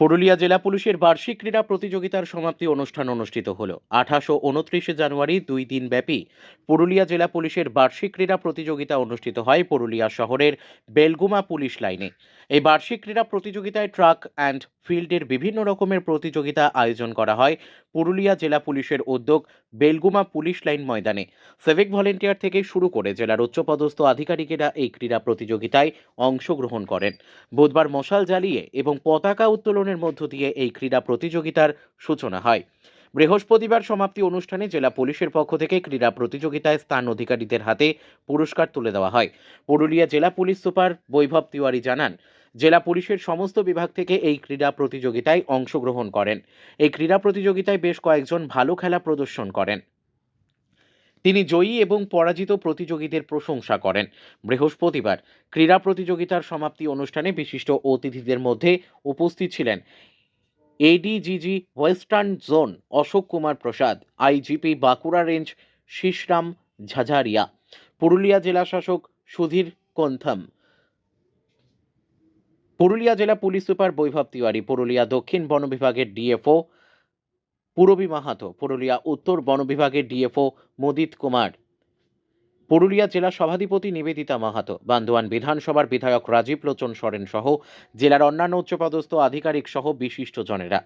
পুরুলিয়া জেলা পুলিশের বার্ষিক ক্রীড়া প্রতিযোগিতার সমাপ্তি অনুষ্ঠান অনুষ্ঠিত হল। আঠাশ ও উনত্রিশে জানুয়ারি দুই দিন ব্যাপী পুরুলিয়া জেলা পুলিশের বার্ষিক ক্রীড়া প্রতিযোগিতা অনুষ্ঠিত হয় পুরুলিয়া শহরের বেলগুমা পুলিশ লাইনে। এই বার্ষিক ক্রীড়া প্রতিযোগিতায় ট্রাক অ্যান্ড ফিল্ডের বিভিন্ন রকমের প্রতিযোগিতা আয়োজন করা হয় পুরুলিয়া জেলা পুলিশের উদ্যোগ বেলগুমা পুলিশ লাইন ময়দানে। সিভিক ভলেন্টিয়ার থেকে শুরু করে জেলার উচ্চপদস্থ আধিকারিকেরা এই ক্রীড়া প্রতিযোগিতায় অংশগ্রহণ করেন। বুধবার মশাল জ্বালিয়ে এবং পতাকা উত্তোলনের মধ্য দিয়ে এই ক্রীড়া প্রতিযোগিতার সূচনা হয়। বৃহস্পতিবার সমাপ্তি অনুষ্ঠানে জেলা পুলিশের পক্ষ থেকে ক্রীড়া প্রতিযোগিতায় স্থান অধিকারীদের হাতে পুরস্কার তুলে দেওয়া হয়। পুরুলিয়া জেলা পুলিশ সুপার বৈভব তিওয়ারি জানান, জেলা পুলিশের সমস্ত বিভাগ থেকে এই ক্রীড়া প্রতিযোগিতায় অংশগ্রহণ করেন। এই ক্রীড়া প্রতিযোগিতায় বেশ কয়েকজন ভালো খেলা প্রদর্শন করেন। তিনি জয়ী এবং পরাজিত প্রতিযোগীদের প্রশংসা করেন। বৃহস্পতিবার ক্রীড়া প্রতিযোগিতার সমাপ্তি অনুষ্ঠানে বিশিষ্ট অতিথিদের মধ্যে উপস্থিত ছিলেন ADG western zone Ashok Kumar Prasad, IGP Bankura range Shishram Jhajharia, Purulia জেলা শাসক সুধীর কোন্থম, পুরুলিয়া জেলা পুলিশ সুপার বৈভব তিওয়ারি, পুরুলিয়া দক্ষিণ বন বিভাগের ডিএফও পূরবী মাহাতো, পুরুলিয়া উত্তর বন বিভাগের ডিএফও মোদিত কুমার। পুরুলিয়া জেলা সভাধিপতি নিবেদিতা মাহাতো, বান্দোয়ান বিধানসভার বিধায়ক রাজীব লোচন সরেন সহ জেলার অন্যান্য উচ্চপদস্থ আধিকারিক সহ বিশিষ্টজনেরা।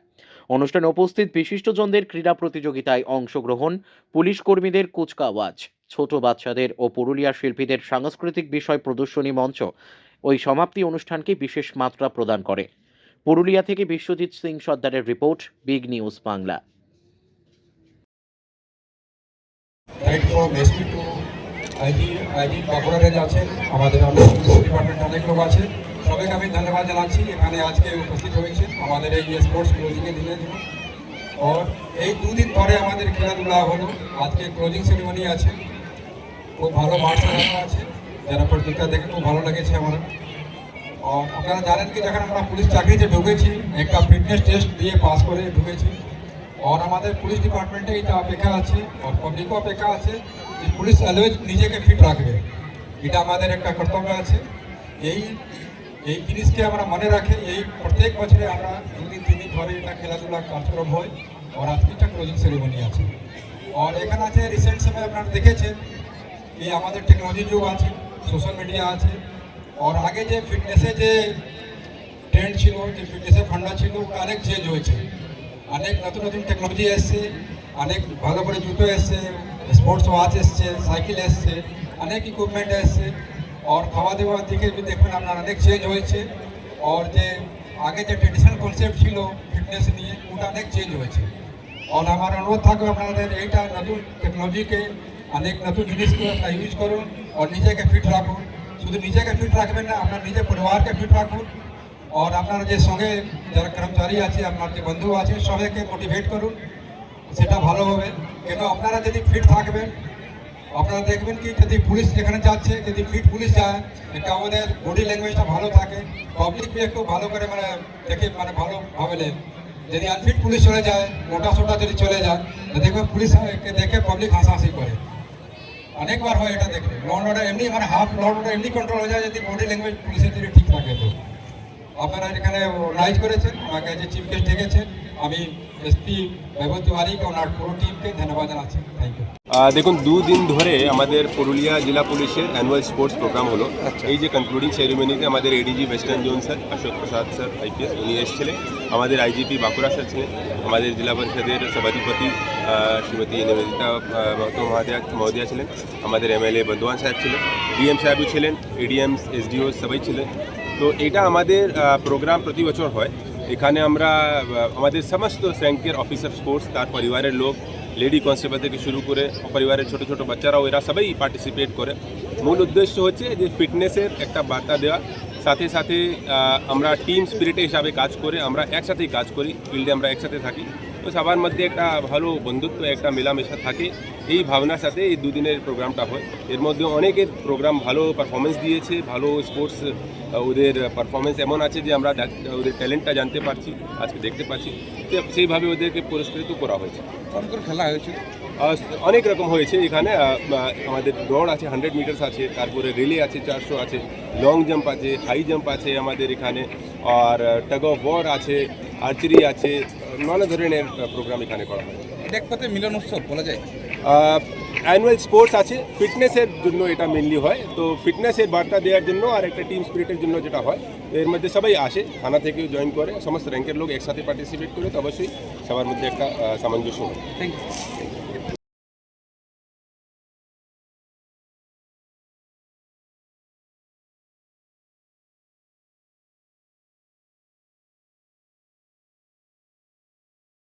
অনুষ্ঠানে উপস্থিত বিশিষ্টজনদের ক্রীড়া প্রতিযোগিতায় অংশগ্রহণ, পুলিশ কর্মীদের কুচকাওয়াজ, ছোট বাচ্চাদের ও পুরুলিয়া শিল্পীদের সাংস্কৃতিক বিষয় প্রদর্শনী মঞ্চ ওই সমাপ্তি অনুষ্ঠানকে বিশেষ মাত্রা প্রদান করে। পুরুলিয়া থেকে বিশ্বজিৎ সিং সর্দারের report, big news Bangla. Thank for SP to IG IG Bankura range আছে আমাদের ডিপার্টমেন্ট অনেক লোক আছে। সবাইকে আমি ধন্যবাদ জানাচ্ছি। এখানে আজকে উপস্থিত হয়েছে। আমাদের এই স্পোর্টস ক্লোজিংয়ের দিনের জন্য আর এই দুদিন পরে আমাদের খেলাধুলা হলো। আজকে ক্লোজিং সেরিমনি আছে। খুব ভালো মাঠ আছে। যারা প্রতিযোগিতা দেখে খুব ভালো লেগেছে আমার। আপনারা জানেন কি, যখন আমরা পুলিশ চাকরিতে ঢুকেছি, একটা ফিটনেস টেস্ট দিয়ে পাস করে ঢুকেছি। আর আমাদের পুলিশ ডিপার্টমেন্টে এটা অপেক্ষা আছে আর পাবলিকও অপেক্ষা আছে যে পুলিশ অলওয়েজ নিজেকে ফিট রাখবে এটা আমাদের একটা কর্তব্য আছে এই এই জিনিসকে আমরা মনে রাখে এই প্রত্যেক বছরে আমরা দুদিন তিন দিন ধরে এটা খেলাধুলা কার্যক্রম হয় আর আজকে একটা ক্লোজিং সেরিমনি আছে আর এখানে আছে রিসেন্ট সময় আপনারা দেখেছেন এই আমাদের টেকনোলজি যুগ আছে সোশ্যাল মিডিয়া আছে আর আগে যে ফিটনেসে যে ট্রেন্ড ছিল যে ফিটনেসের ফান্ডা ছিল অনেক চেঞ্জ হয়েছে অনেক নতুন নতুন টেকনোলজি এসছে, অনেক ভালো করে জুতো এসছে স্পোর্টস ওয়াচ এসছে সাইকেল এসছে, অনেক ইকুইপমেন্ট এসছে। আর খাওয়া দাওয়ার দিকে দেখবেন আপনার অনেক চেঞ্জ হয়েছে। আর যে আগে যে ট্রেডিশনাল কনসেপ্ট ছিল ফিটনেস নিয়ে, ওটা অনেক চেঞ্জ হয়েছে। আর আমার অনুরোধ থাকবে আপনাদের, এইটা নতুন টেকনোলজিকে অনেক নতুন জিনিসকে আপনারা ইউজ করুন, আর নিজেকে ফিট রাখুন। শুধু নিজেকে ফিট রাখবেন না, আপনার নিজের পরিবারকে ফিট রাখুন। আর আপনার যে সঙ্গে যারা কর্মচারী আছে আপনার যে বন্ধু আছে সবাইকে মোটিভেট করুন সেটা ভালো হবে কেন আপনারা যদি ফিট থাকবেন আপনারা দেখবেন কি যদি পুলিশ যেখানে যাচ্ছে যদি ফিট পুলিশ যায় একটা আমাদের বডি ল্যাঙ্গুয়েজটা ভালো থাকে পাবলিক একটু ভালো করে মানে দেখে মানে ভালো ভাবে যদি আনফিট পুলিশ চলে যায় মোটা সোটা যদি চলে যায় দেখবেন পুলিশকে দেখে পাবলিক হাসাহাসি করে। অনেকবার হয় এটা দেখলে। ল অর্ডার এমনি মানে হাফ ল অর্ডার এমনি কন্ট্রোল হয়ে যায় যদি বডি ল্যাঙ্গুয়েজ পুলিশের যদি ঠিক থাকে তো। আপনারা এখানে অর্গানাইজ করেছেন আমাকে যে চিফ গেস্ট ডেকেছেন আমি এসপি বৈভব তিওয়ারিকে ওনার পুরো টিমকে ধন্যবাদ জানাচ্ছি। থ্যাংক ইউ দেখুন দুদিন ধরে আমাদের পুরুলিয়া জেলা পুলিশের অ্যানুয়াল স্পোর্টস প্রোগ্রাম হলো। এই যে কনক্লুডিং সেরিমনিতে আমাদের ADG western zone sir Ashok Prasad sir IPS উনি এসেছিলেন। আমাদের আইজিপি বাঁকুড়া স্যার ছিলেন। আমাদের জেলা পরিষদের সভাধিপতি শ্রীমতী নিবেদিতা মাহাতো মহাদয়া মহোদয়া ছিলেন। আমাদের এমএলএ বন্ধুয়ান সাহেব ছিলেন। ডিএম সাহেবও ছিলেন এডিএম এসডিও সবাই ছিলেন। তো এটা আমাদের প্রোগ্রাম প্রতি বছর হয়। এখানে আমরা আমাদের সমস্ত র্যাঙ্কের অফিসার স্পোর্টস তার পরিবারের লোক লেডি কনস্টেবল থেকে শুরু করে পরিবারের ছোট ছোট বাচ্চারাও এরা সবাই পার্টিসিপেট করে। মূল উদ্দেশ্য হচ্ছে যে ফিটনেসের একটা বার্তা দেওয়া। সাথে সাথে আমরা টিম স্পিরিটে হিসাবে কাজ করে আমরা একসাথেই কাজ করি ফিল্ডে আমরা একসাথে থাকি। তো সবার মধ্যে একটা ভালো বন্ধুত্ব একটা মেলামেশা থাকে। এই ভাবনার সাথে এই দুদিনের প্রোগ্রামটা হয়। এর মধ্যে অনেকের প্রোগ্রাম ভালো পারফরমেন্স দিয়েছে ভালো স্পোর্টস ওদের পারফরমেন্স এমন আছে যে আমরা ওদের ট্যালেন্টটা জানতে পারছি আজকে দেখতে পাচ্ছি। সেইভাবে ওদেরকে পুরস্কৃত করা হয়েছে। খেলা হয়েছিল? আহ, অনেক রকম হয়েছে এখানে আমাদের দৌড় আছে হান্ড্রেড মিটার্স আছে তারপরে রিলে আছে চারশো আছে লং জাম্প আছে হাই জাম্প আছে আমাদের এখানে আর টাগ অফ ওয়ার আছে আর্চারি আছে নানা ধরনের প্রোগ্রাম এখানে করা হয়। এটা এক কথায় মিলন উৎসব বলা যায়। অ্যানুয়াল স্পোর্টস আছে ফিটনেসের জন্য এটা মেনলি হয় তো ফিটনেসের বার্তা দেওয়ার জন্য আর একটা টিম স্পিরিটের জন্য যেটা হয় এর মধ্যে সবাই আসে থানা থেকেও জয়েন করে সমস্ত র্যাঙ্কের লোক একসাথে পার্টিসিপেট করে তো অবশ্যই সবার মধ্যে একটা সামঞ্জস্য হয়। Thank you